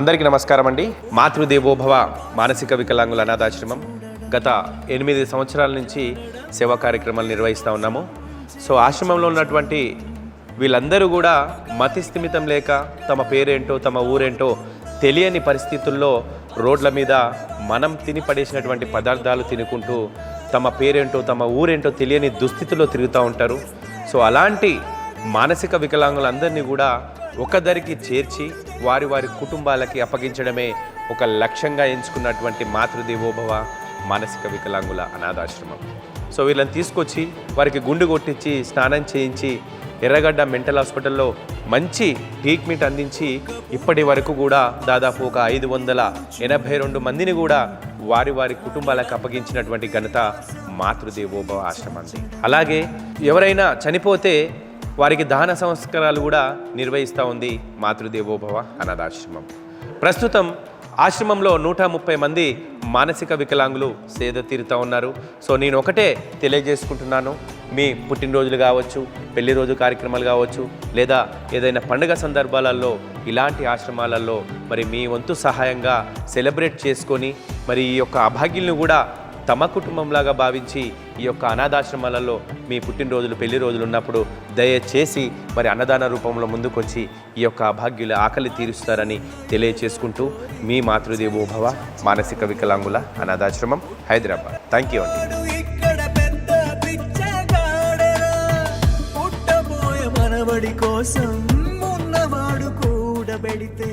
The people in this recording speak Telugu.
అందరికీ నమస్కారం అండి. మాతృదేవోభవ మానసిక వికలాంగుల అనాథాశ్రమం. గత ఎనిమిది సంవత్సరాల నుంచి సేవా కార్యక్రమాలు నిర్వహిస్తూ ఉన్నాము. సో ఆశ్రమంలో ఉన్నటువంటి వీళ్ళందరూ కూడా మతి స్థిమితం లేక తమ పేరేంటో తమ ఊరేంటో తెలియని పరిస్థితుల్లో రోడ్ల మీద మనం తిని పడేసినటువంటి పదార్థాలు తినుకుంటూ తమ పేరేంటో తమ ఊరేంటో తెలియని దుస్థితిలో తిరుగుతూ ఉంటారు. సో అలాంటి మానసిక వికలాంగులందరినీ కూడా ఒకదరికి చేర్చి వారి వారి కుటుంబాలకి అప్పగించడమే ఒక లక్ష్యంగా ఎంచుకున్నటువంటి మాతృదేవోభవ మానసిక వికలాంగుల అనాథాశ్రమం. సో వీళ్ళని తీసుకొచ్చి వారికి గుండు కొట్టించి స్నానం చేయించి ఎర్రగడ్డ మెంటల్ హాస్పిటల్లో మంచి ట్రీట్మెంట్ అందించి ఇప్పటి వరకు కూడా దాదాపు ఒక ఐదు వందల ఎనభై రెండు మందిని కూడా వారి వారి కుటుంబాలకు అప్పగించినటువంటి ఘనత మాతృదేవోభవ ఆశ్రమం అలాగే ఎవరైనా చనిపోతే వారికి దాన సంస్కారాలు కూడా నిర్వహిస్తూ ఉంది మాతృదేవోభవ అనాథాశ్రమం. ప్రస్తుతం ఆశ్రమంలో నూట ముప్పై మంది మానసిక వికలాంగులు సేద తీరుతూ ఉన్నారు. సో నేను ఒకటే తెలియజేసుకుంటున్నాను. మీ పుట్టినరోజులు కావచ్చు పెళ్ళి రోజు కార్యక్రమాలు కావచ్చు లేదా ఏదైనా పండుగ సందర్భాలలో ఇలాంటి ఆశ్రమాలలో మరి మీ వంతు సహాయంగా సెలబ్రేట్ చేసుకొని మరి ఈ యొక్క అభాగ్యులను కూడా తమ కుటుంబంలాగా భావించి ఈ యొక్క అనాథాశ్రమాలలో మీ పుట్టినరోజులు పెళ్ళి రోజులు ఉన్నప్పుడు దయచేసి మరి అన్నదాన రూపంలో ముందుకొచ్చి ఈ యొక్క అభాగ్యుల ఆకలి తీరుస్తారని తెలియచేసుకుంటూ మీ మాతృదేవోభవ మానసిక వికలాంగుల అనాథాశ్రమం హైదరాబాద్. థ్యాంక్ యూ అండి. కోసం ఉన్నవాడు కూడబెడితే